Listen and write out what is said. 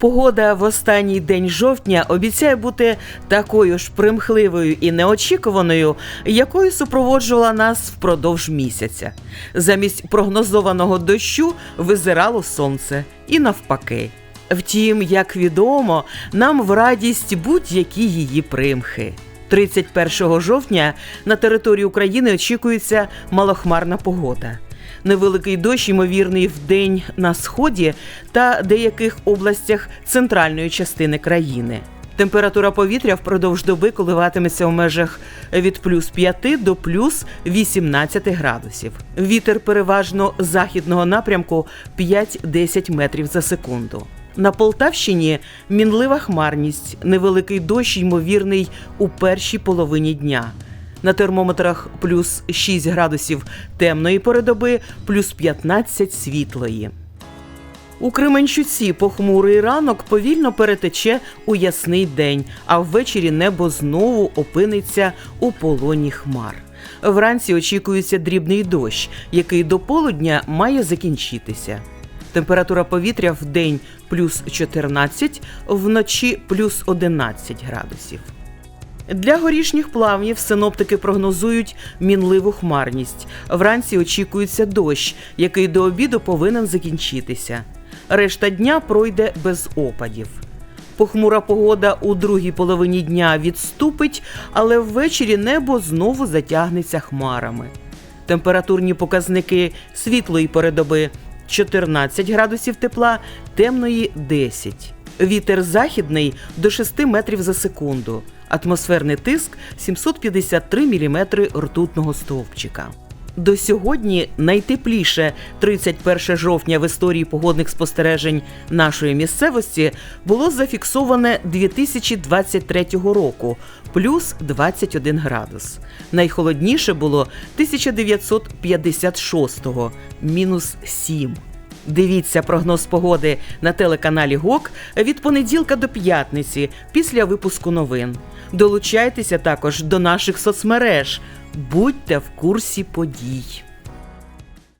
Погода в останній день жовтня обіцяє бути такою ж примхливою і неочікуваною, якою супроводжувала нас впродовж місяця. Замість прогнозованого дощу визирало сонце і навпаки. Втім, як відомо, нам в радість будь-які її примхи. 31 жовтня на території України очікується малохмарна погода. Невеликий дощ, ймовірний в день на сході та деяких областях центральної частини країни. Температура повітря впродовж доби коливатиметься у межах від плюс 5 до плюс 18 градусів. Вітер переважно західного напрямку 5-10 метрів за секунду. На Полтавщині мінлива хмарність, невеликий дощ, ймовірний у першій половині дня. На термометрах плюс 6 градусів темної пори доби, плюс 15 світлої. У Кременчуці похмурий ранок повільно перетече у ясний день, а ввечері небо знову опиниться у полоні хмар. Вранці очікується дрібний дощ, який до полудня має закінчитися. Температура повітря в день плюс 14, вночі плюс 11 градусів. Для горішніх плавнів синоптики прогнозують мінливу хмарність. Вранці очікується дощ, який до обіду повинен закінчитися. Решта дня пройде без опадів. Похмура погода у другій половині дня відступить, але ввечері небо знову затягнеться хмарами. Температурні показники світлої передоби 14 градусів тепла, темної 10. Вітер західний до 6 метрів за секунду. Атмосферний тиск 753 мм ртутного стовпчика. До сьогодні найтепліше 31 жовтня в історії погодних спостережень нашої місцевості було зафіксоване 2023 року плюс 21 градус. Найхолодніше було 1956 мінус 7. Дивіться прогноз погоди на телеканалі ГОК від понеділка до п'ятниці після випуску новин. Долучайтеся також до наших соцмереж. Будьте в курсі подій.